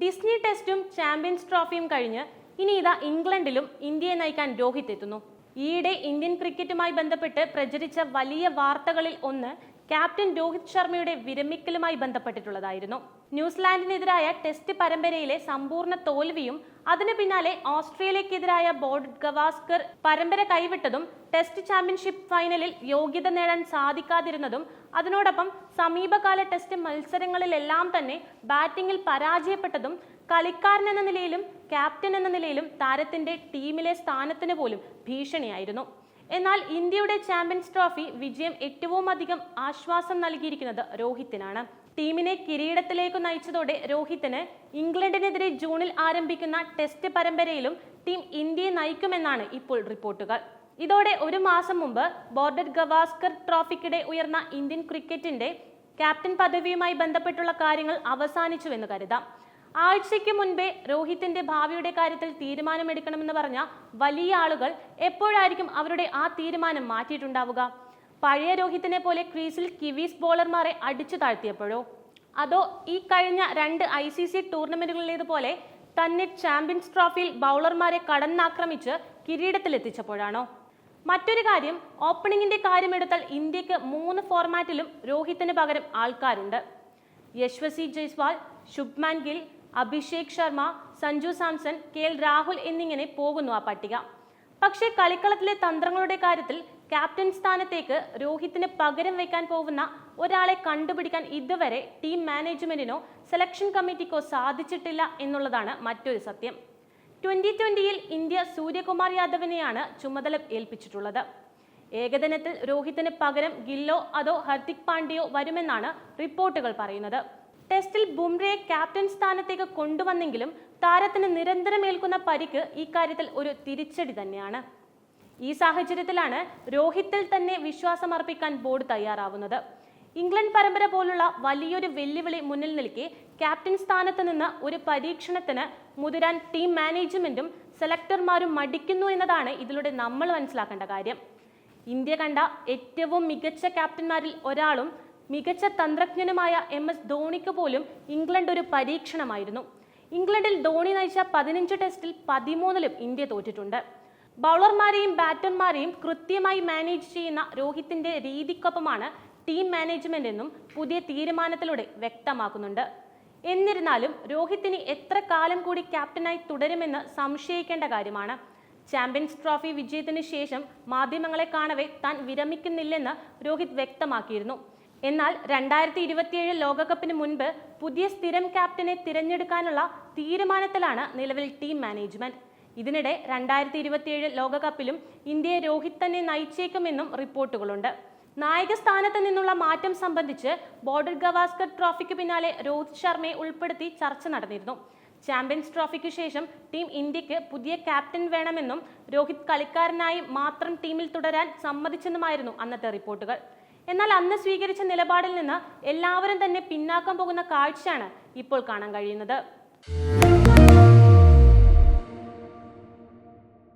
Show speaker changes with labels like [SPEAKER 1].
[SPEAKER 1] Disney ടെസ്റ്റും champions ട്രോഫിയും കഴിഞ്ഞ് ഇനി ഇതാ ഇംഗ്ലണ്ടിലും ഇന്ത്യയെ നയിക്കാൻ രോഹിത് എത്തുന്നു. ഈയിടെ ഇന്ത്യൻ ക്രിക്കറ്റുമായി ബന്ധപ്പെട്ട് പ്രചരിച്ച വലിയ വാർത്തകളിൽ ഒന്ന് ക്യാപ്റ്റൻ രോഹിത് ശർമ്മയുടെ വിരമിക്കലുമായി ബന്ധപ്പെട്ടിട്ടുള്ളതായിരുന്നു. ന്യൂസിലാൻഡിനെതിരായ ടെസ്റ്റ് പരമ്പരയിലെ സമ്പൂർണ തോൽവിയും അതിനു പിന്നാലെ ഓസ്ട്രേലിയക്കെതിരായ ബോർഡ് ഗവാസ്കർ പരമ്പര കൈവിട്ടതും ടെസ്റ്റ് ചാമ്പ്യൻഷിപ്പ് ഫൈനലിൽ യോഗ്യത നേടാൻ സാധിക്കാതിരുന്നതും അതിനോടൊപ്പം സമീപകാല ടെസ്റ്റ് മത്സരങ്ങളിലെല്ലാം തന്നെ ബാറ്റിംഗിൽ പരാജയപ്പെട്ടതും കളിക്കാരൻ എന്ന നിലയിലും ക്യാപ്റ്റൻ എന്ന നിലയിലും താരത്തിന്റെ ടീമിലെ സ്ഥാനത്തിന് പോലും ഭീഷണിയായിരുന്നു. എന്നാൽ ഇന്ത്യയുടെ ചാമ്പ്യൻസ് ട്രോഫി വിജയം ഏറ്റവും അധികം ആശ്വാസം നൽകിയിരിക്കുന്നത് രോഹിത്തിനാണ്. ടീമിനെ കിരീടത്തിലേക്ക് നയിച്ചതോടെ രോഹിത്തിന് ഇംഗ്ലണ്ടിനെതിരെ ജൂണിൽ ആരംഭിക്കുന്ന ടെസ്റ്റ് പരമ്പരയിലും ടീം ഇന്ത്യയെ നയിക്കുമെന്നാണ് ഇപ്പോൾ റിപ്പോർട്ടുകൾ. ഇതോടെ ഒരു മാസം മുമ്പ് ബോർഡർ ഗവാസ്കർ ട്രോഫിക്കിടെ ഉയർന്ന ഇന്ത്യൻ ക്രിക്കറ്റിന്റെ ക്യാപ്റ്റൻ പദവിയുമായി ബന്ധപ്പെട്ടുള്ള കാര്യങ്ങൾ അവസാനിച്ചുവെന്ന് കരുതാം. ആഴ്ചയ്ക്ക് മുൻപേ രോഹിത്തിന്റെ ഭാവിയുടെ കാര്യത്തിൽ തീരുമാനമെടുക്കണമെന്ന് പറഞ്ഞ വലിയ ആളുകൾ എപ്പോഴായിരിക്കും അവരുടെ ആ തീരുമാനം മാറ്റിയിട്ടുണ്ടാവുക? പഴയ രോഹിത്തിനെ പോലെ ക്രീസിൽ കിവീസ് ബോളർമാരെ അടിച്ചു താഴ്ത്തിയപ്പോഴോ? അതോ ഈ കഴിഞ്ഞ രണ്ട് ഐ സി സി ടൂർണമെന്റുകളിലേതുപോലെ തന്നെ ചാമ്പ്യൻസ് ട്രോഫിയിൽ ബൗളർമാരെ കടന്നാക്രമിച്ച് കിരീടത്തിലെത്തിച്ചപ്പോഴാണോ? മറ്റൊരു കാര്യം ഓപ്പണിംഗിന്റെ കാര്യമെടുത്താൽ ഇന്ത്യയ്ക്ക് മൂന്ന് ഫോർമാറ്റിലും രോഹിത്തിന് പകരം ആൾക്കാരുണ്ട്. യശ്വസി ജയ്സ്വാൾ ശുഭ്മാൻ ഗിൽ അഭിഷേക് ശർമ്മ സഞ്ജു സാംസൺ കെ എൽ രാഹുൽ എന്നിങ്ങനെ പോകുന്നു ആ പട്ടിക. പക്ഷേ കളിക്കളത്തിലെ തന്ത്രങ്ങളുടെ കാര്യത്തിൽ ക്യാപ്റ്റൻ സ്ഥാനത്തേക്ക് രോഹിത്തിന് പകരം വെക്കാൻ പോകുന്ന ഒരാളെ കണ്ടുപിടിക്കാൻ ഇതുവരെ ടീം മാനേജ്മെന്റിനോ സെലക്ഷൻ കമ്മിറ്റിക്കോ സാധിച്ചിട്ടില്ല എന്നുള്ളതാണ് മറ്റൊരു സത്യം. ട്വന്റി ട്വന്റിയിൽ ഇന്ത്യ സൂര്യകുമാർ യാദവിനെയാണ് ചുമതല ഏൽപ്പിച്ചിട്ടുള്ളത്. ഏകദിനത്തിൽ രോഹിത്തിന് പകരം ഗില്ലോ അതോ ഹർദിക് പാണ്ഡ്യയോ വരുമെന്നാണ് റിപ്പോർട്ടുകൾ പറയുന്നത്. ടെസ്റ്റിൽ ബുംറയെ ക്യാപ്റ്റൻ സ്ഥാനത്തേക്ക് കൊണ്ടുവന്നെങ്കിലും താരത്തിന് നിരന്തരം ഏൽക്കുന്ന പരിക്ക് ഇക്കാര്യത്തിൽ ഒരു തിരിച്ചടി തന്നെയാണ്. ഈ സാഹചര്യത്തിലാണ് രോഹിത്തിൽ തന്നെ വിശ്വാസമർപ്പിക്കാൻ ബോർഡ് തയ്യാറാവുന്നത്. ഇംഗ്ലണ്ട് പരമ്പര പോലുള്ള വലിയൊരു വെല്ലുവിളി മുന്നിൽ നിൽക്കെ ക്യാപ്റ്റൻ സ്ഥാനത്ത് നിന്ന് ഒരു പരീക്ഷണത്തിന് മുതിരാൻ ടീം മാനേജ്മെന്റും സെലക്ടർമാരും മടിക്കുന്നു എന്നതാണ് ഇതിലൂടെ നമ്മൾ മനസ്സിലാക്കേണ്ട കാര്യം. ഇന്ത്യ കണ്ട ഏറ്റവും മികച്ച ക്യാപ്റ്റന്മാരിൽ ഒരാളും മികച്ച തന്ത്രജ്ഞനുമായ എം എസ് ധോണിക്ക് പോലും ഇംഗ്ലണ്ട് ഒരു പരീക്ഷണമായിരുന്നു. ഇംഗ്ലണ്ടിൽ ധോണി നയിച്ച പതിനഞ്ച് ടെസ്റ്റിൽ പതിമൂന്നിലും ഇന്ത്യ തോറ്റിട്ടുണ്ട്. ബൗളർമാരെയും ബാറ്റർമാരെയും കൃത്യമായി മാനേജ് ചെയ്യുന്ന രോഹിത്തിന്റെ രീതിക്കൊപ്പമാണ് ടീം മാനേജ്മെന്റ് എന്നും പുതിയ തീരുമാനത്തിലൂടെ വ്യക്തമാക്കുന്നുണ്ട്. എന്നിരുന്നാലും രോഹിത്തിന് എത്ര കാലം കൂടി ക്യാപ്റ്റനായി തുടരുമെന്ന് സംശയിക്കേണ്ട കാര്യമാണ്. ചാമ്പ്യൻസ് ട്രോഫി വിജയത്തിന് ശേഷം മാധ്യമങ്ങളെ കാണവേ താൻ വിരമിക്കുന്നില്ലെന്ന് രോഹിത് വ്യക്തമാക്കിയിരുന്നു. എന്നാൽ രണ്ടായിരത്തി ഇരുപത്തിയേഴ് ലോകകപ്പിന് മുൻപ് പുതിയ സ്ഥിരം ക്യാപ്റ്റനെ തിരഞ്ഞെടുക്കാനുള്ള തീരുമാനത്തിലാണ് നിലവിൽ ടീം മാനേജ്മെന്റ്. ഇതിനിടെ രണ്ടായിരത്തി ഇരുപത്തിയേഴ് ലോകകപ്പിലും ഇന്ത്യയെ രോഹിത് തന്നെ നയിച്ചേക്കുമെന്നും റിപ്പോർട്ടുകളുണ്ട്. നായക സ്ഥാനത്ത് നിന്നുള്ള മാറ്റം സംബന്ധിച്ച് ബോർഡർ ഗവാസ്കർ ട്രോഫിക്ക് പിന്നാലെ രോഹിത് ശർമ്മയെ ഉൾപ്പെടുത്തി ചർച്ച നടന്നിരുന്നു. ചാമ്പ്യൻസ് ട്രോഫിക്ക് ശേഷം ടീം ഇന്ത്യയ്ക്ക് പുതിയ ക്യാപ്റ്റൻ വേണമെന്നും രോഹിത് കളിക്കാരനായി മാത്രം ടീമിൽ തുടരാൻ സമ്മതിച്ചെന്നുമായിരുന്നു അന്നത്തെ റിപ്പോർട്ടുകൾ. എന്നാൽ അന്ന് സ്വീകരിച്ച നിലപാടിൽ നിന്ന് എല്ലാവരും തന്നെ പിന്നാക്കം പോകുന്ന കാഴ്ചയാണ് ഇപ്പോൾ കാണാൻ കഴിയുന്നത്.